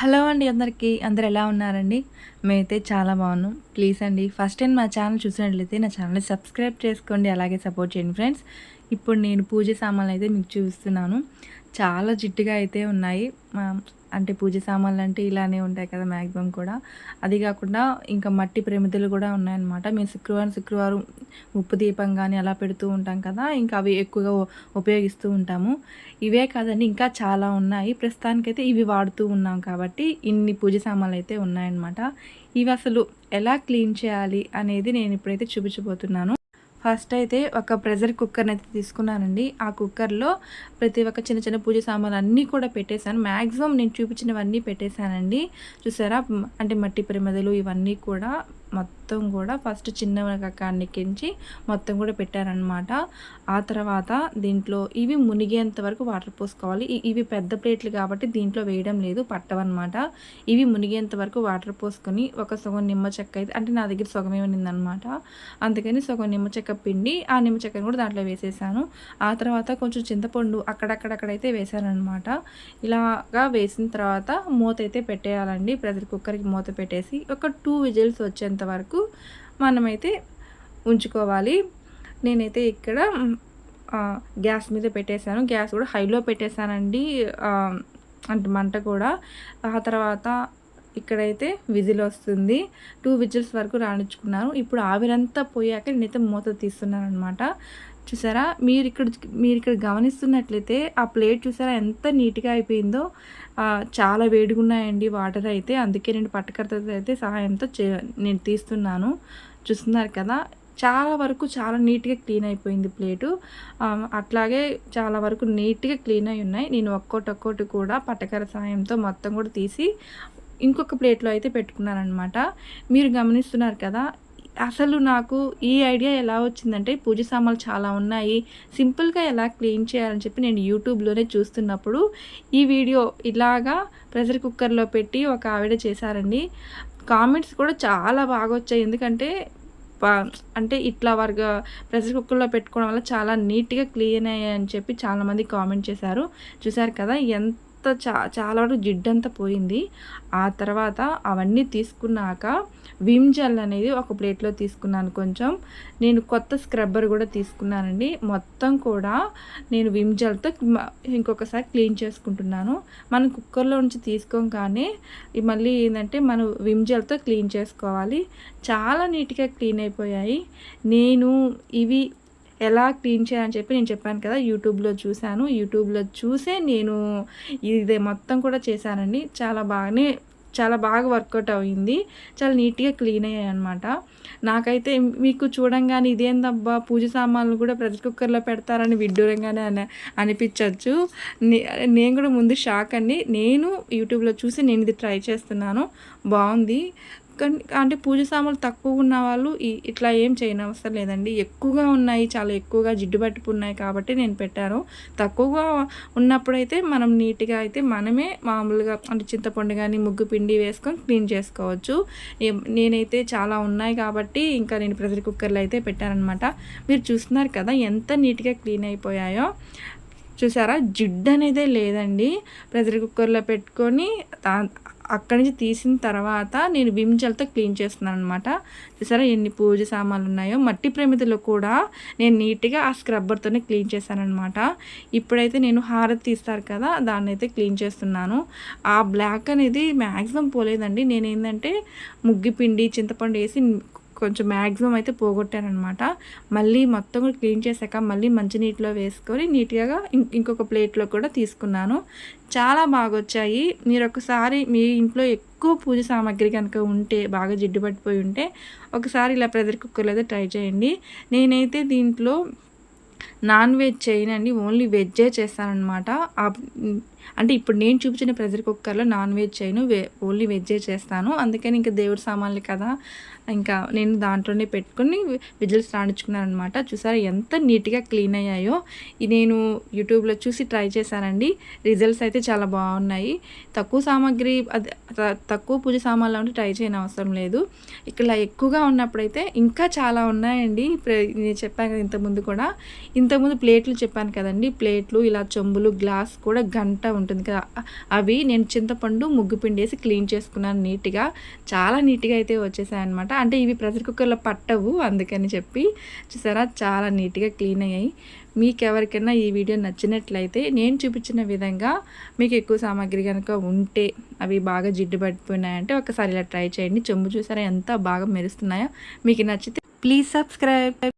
Hello అండి అందరికీ. అందరు ఎలా ఉన్నారండి? మేమైతే చాలా బాగున్నాం. ప్లీజ్ అండి ఫస్ట్ టైం మా ఛానల్ చూసినట్లయితే నా ఛానల్ని సబ్స్క్రైబ్ చేసుకోండి అలాగే సపోర్ట్ చేయండి ఫ్రెండ్స్. ఇప్పుడు నేను పూజ సామాన్లు అయితే మీకు చూపిస్తున్నాను. చాలా జిట్టుగా అయితే ఉన్నాయి. అంటే పూజ సామాన్లు అంటే ఇలానే ఉంటాయి కదా మ్యాక్సిమం కూడా. అది కాకుండా ఇంకా మట్టి ప్రమిదలు కూడా ఉన్నాయన్నమాట. మేము శుక్రవారం శుక్రవారం ఉప్పు దీపం కానీ అలా పెడుతూ ఉంటాం కదా ఇంకా అవి ఎక్కువగా ఉపయోగిస్తూ ఉంటాము. ఇవే కాదండి ఇంకా చాలా ఉన్నాయి. ప్రస్తుతానికైతే ఇవి వాడుతూ ఉన్నాం కాబట్టి ఇన్ని పూజ సామాన్లు అయితే ఉన్నాయన్నమాట. ఇవి అసలు ఎలా క్లీన్ చేయాలి అనేది నేను ఇప్పుడైతే చూపించబోతున్నాను. ఫస్ట్ అయితే ఒక ప్రెషర్ కుక్కర్ని అయితే తీసుకున్నానండి. ఆ కుక్కర్లో ప్రతి ఒక్క చిన్న చిన్న పూజ సామాన్లు అన్నీ కూడా పెట్టేశాను. మ్యాక్సిమం నేను చూపించినవన్నీ పెట్టేశానండి. చూసారా? అంటే మట్టి ప్రమిదలు ఇవన్నీ కూడా మొత్తం కూడా ఫస్ట్ చిన్న ఎక్కించి మొత్తం కూడా పెట్టారనమాట ఆ తర్వాత దీంట్లో ఇవి మునిగేంత వరకు వాటర్ పోసుకోవాలి. ఇవి పెద్ద ప్లేట్లు కాబట్టి దీంట్లో వేయడం లేదు పట్టవన్నమాట. ఇవి మునిగేంత వరకు వాటర్ పోసుకొని ఒక సగం నిమ్మ చెక్క అయితే అంటే నా దగ్గర సగం ఉన్నిందనమాట అందుకని సగం నిమ్మ చెక్క పిండి ఆ నిమ్మ చెక్కను కూడా దాంట్లో వేసేసాను. ఆ తర్వాత కొంచెం చింతపండు అక్కడక్కడక్కడైతే వేశానమాట ఇలాగా వేసిన తర్వాత మూత అయితే పెట్టేయాలండి. ప్రెషర్ కుక్కర్కి మూత పెట్టేసి ఒక టూ విజిల్స్ వచ్చేంత వరకు మనమైతే ఉంచుకోవాలి. నేనైతే ఇక్కడ గ్యాస్ మీద పెట్టేశాను. గ్యాస్ కూడా హైలో పెట్టేశానండి. అంటే మంట కూడా. ఆ తర్వాత ఇక్కడైతే విజిల్ వస్తుంది. టూ విజిల్స్ వరకు రాణించుకున్నాను. ఇప్పుడు ఆవిరంతా పోయాక నేనైతే మూత తీస్తున్నాను అనమాట చూసారా? మీరు ఇక్కడ మీరు ఇక్కడ గమనిస్తున్నట్లయితే ఆ ప్లేట్ చూసారా ఎంత నీట్గా అయిపోయిందో? చాలా వేడిగా ఉన్నాయండి వాటర్ అయితే. అందుకే నేను పట్టకర్తతో అయితే సహాయంతో చే నేను తీస్తున్నాను. చూస్తున్నారు కదా? చాలా వరకు చాలా నీట్గా క్లీన్ అయిపోయింది ప్లేటు. అట్లాగే చాలా వరకు నీట్గా క్లీన్ అయి ఉన్నాయి. నేను ఒక్కోటి ఒక్కోటి కూడా పట్టకర సహాయంతో మొత్తం కూడా తీసి ఇంకొక ప్లేట్లో అయితే పెట్టుకున్నాను అనమాట మీరు గమనిస్తున్నారు కదా? అసలు నాకు ఈ ఐడియా ఎలా వచ్చిందంటే పూజ సామాన్లు చాలా ఉన్నాయి. సింపుల్గా ఎలా క్లీన్ చేయాలని చెప్పి నేను యూట్యూబ్లోనే చూస్తున్నప్పుడు ఈ వీడియో ఇలాగా ప్రెషర్ కుక్కర్లో పెట్టి ఒక ఆవిడ చేశారండి. కామెంట్స్ కూడా చాలా బాగా వచ్చాయి. ఎందుకంటే అంటే ఇట్లా వర్గ ప్రెషర్ కుక్కర్లో పెట్టుకోవడం వల్ల చాలా నీట్గా క్లీన్ అయ్యాయని చెప్పి చాలామంది కామెంట్ చేశారు. చూసారు కదా ఎంత చా చాలా వరకు జిడ్డంతా పోయింది. ఆ తర్వాత అవన్నీ తీసుకున్నాక విమ్ జెల్ అనేది ఒక ప్లేట్లో తీసుకున్నాను కొంచెం. నేను కొత్త స్క్రబ్బర్ కూడా తీసుకున్నానండి. మొత్తం కూడా నేను విమ్ జెల్తో ఇంకొకసారి క్లీన్ చేసుకుంటున్నాను. మనం కుక్కర్లో నుంచి తీసుకోగానే మళ్ళీ ఏంటంటే మనం విమ్ జెల్తో క్లీన్ చేసుకోవాలి. చాలా నీట్గా క్లీన్ అయిపోయాయి. నేను ఇవి ఎలా క్లీన్ చేయాలని చెప్పి నేను చెప్పాను కదా యూట్యూబ్లో చూశాను. యూట్యూబ్లో చూసే నేను ఇది మొత్తం కూడా చేశానండి. చాలా బాగానే చాలా బాగా వర్కౌట్ అయింది. చాలా నీట్గా క్లీన్ అయ్యాయి అనమాట నాకైతే మీకు చూడంగానే ఇదేందబ్బా పూజ సామాన్లు కూడా ప్రెషర్ కుక్కర్లో పెడతారని విడ్డూరంగానే అని అనిపించవచ్చు నేను కూడా ముందు షాక్ అండి. నేను యూట్యూబ్లో చూసి నేను ఇది ట్రై చేస్తున్నాను. బాగుంది. అంటే పూజ సామాన్లు తక్కువ ఉన్న వాళ్ళు ఇట్లా ఏం చేయనవసరం లేదండి. ఎక్కువగా ఉన్నాయి చాలా ఎక్కువగా జిడ్డు పట్టుపు ఉన్నాయి కాబట్టి నేను పెట్టాను. తక్కువగా ఉన్నప్పుడైతే మనం నీట్గా అయితే మనమే మామూలుగా అంటే చింతపండు కానీ ముగ్గు పిండి వేసుకొని క్లీన్ చేసుకోవచ్చు. నేనైతే చాలా ఉన్నాయి కాబట్టి ఇంకా నేను ప్రెషర్ కుక్కర్లో అయితే పెట్టానమాట మీరు చూస్తున్నారు కదా ఎంత నీట్గా క్లీన్ అయిపోయాయో. చూసారా? జిడ్డు అనేదే లేదండి. ప్రెషర్ కుక్కర్లో పెట్టుకొని అక్కడి నుంచి తీసిన తర్వాత నేను విమ్ జెల్తో క్లీన్ చేస్తున్నాను అనమాట చూసారా ఎన్ని పూజ సామాన్లు ఉన్నాయో? మట్టి ప్రమిదలో కూడా నేను నీట్గా ఆ స్క్రబ్బర్తోనే క్లీన్ చేశాను అనమాట ఇప్పుడైతే నేను హారతి తీస్తారు కదా దాన్ని అయితే క్లీన్ చేస్తున్నాను. ఆ బ్లాక్ అనేది మ్యాక్సిమం పోలేదండి. నేనేంటంటే ముగ్గిపిండి ముగ్గి పిండి చింతపండు వేసి కొంచెం మ్యాక్సిమం అయితే పోగొట్టానమాట మళ్ళీ మొత్తం కూడా క్లీన్ చేశాక మళ్ళీ మంచినీటిలో వేసుకొని నీట్గా ఇంకొక ప్లేట్లో కూడా తీసుకున్నాను. చాలా బాగా వచ్చాయి మీరు ఒకసారి మీ ఇంట్లో ఎక్కువ పూజ సామాగ్రి కనుక ఉంటే బాగా జిడ్డు పట్టిపోయి ఉంటే ఒకసారి ఇలా ప్రెజర్ కుక్కర్లో అయితే ట్రై చేయండి. నేనైతే దీంట్లో నాన్ వెజ్ చేయనండి ఓన్లీ వెజ్జే చేస్తానమాట అంటే ఇప్పుడు నేను చూపించిన ప్రెజర్ కుక్కర్లో నాన్ వెజ్ చేయను వే ఓన్లీ వెజ్జే చేస్తాను. అందుకని ఇంకా దేవుడి సామాన్లు కదా. ఇంకా నేను దాంట్లోనే పెట్టుకుని విజిల్స్ రాణించుకున్నాను అనమాట చూసారా ఎంత నీట్గా క్లీన్ అయ్యాయో. నేను యూట్యూబ్లో చూసి ట్రై చేశానండి. రిజల్ట్స్ అయితే చాలా బాగున్నాయి. తక్కువ సామాగ్రి అది తక్కువ పూజ సామాన్లు ఉంటే ట్రై చేయని అవసరం లేదు. ఇక్కడ ఎక్కువగా ఉన్నప్పుడైతే ఇంకా చాలా ఉన్నాయండి. నేను చెప్పాను కదా ఇంతకుముందు కూడా. ఇంతకుముందు ప్లేట్లు చెప్పాను కదండి ప్లేట్లు ఇలా చెంబులు గ్లాస్ కూడా గంట ఉంటుంది కదా. అవి నేను చింతపండు ముగ్గు పిండి వేసి క్లీన్ చేసుకున్నాను నీట్గా. చాలా నీట్గా అయితే వచ్చేసాయి అనమాట అంటే ఇవి ప్రెషర్ కుక్కర్లో పట్టవు అందుకని చెప్పి. చూసారా? చాలా నీట్గా క్లీన్ అయ్యాయి. మీకు ఎవరికైనా ఈ వీడియో నచ్చినట్లయితే నేను చూపించిన విధంగా మీకు ఎక్కువ సామాగ్రి కనుక ఉంటే అవి బాగా జిడ్డు పడిపోయినాయంటే ఒకసారి ఇలా ట్రై చేయండి. చెంబు చూసారా ఎంత బాగా మెరుస్తున్నాయో. మీకు నచ్చితే ప్లీజ్ సబ్స్క్రైబ్.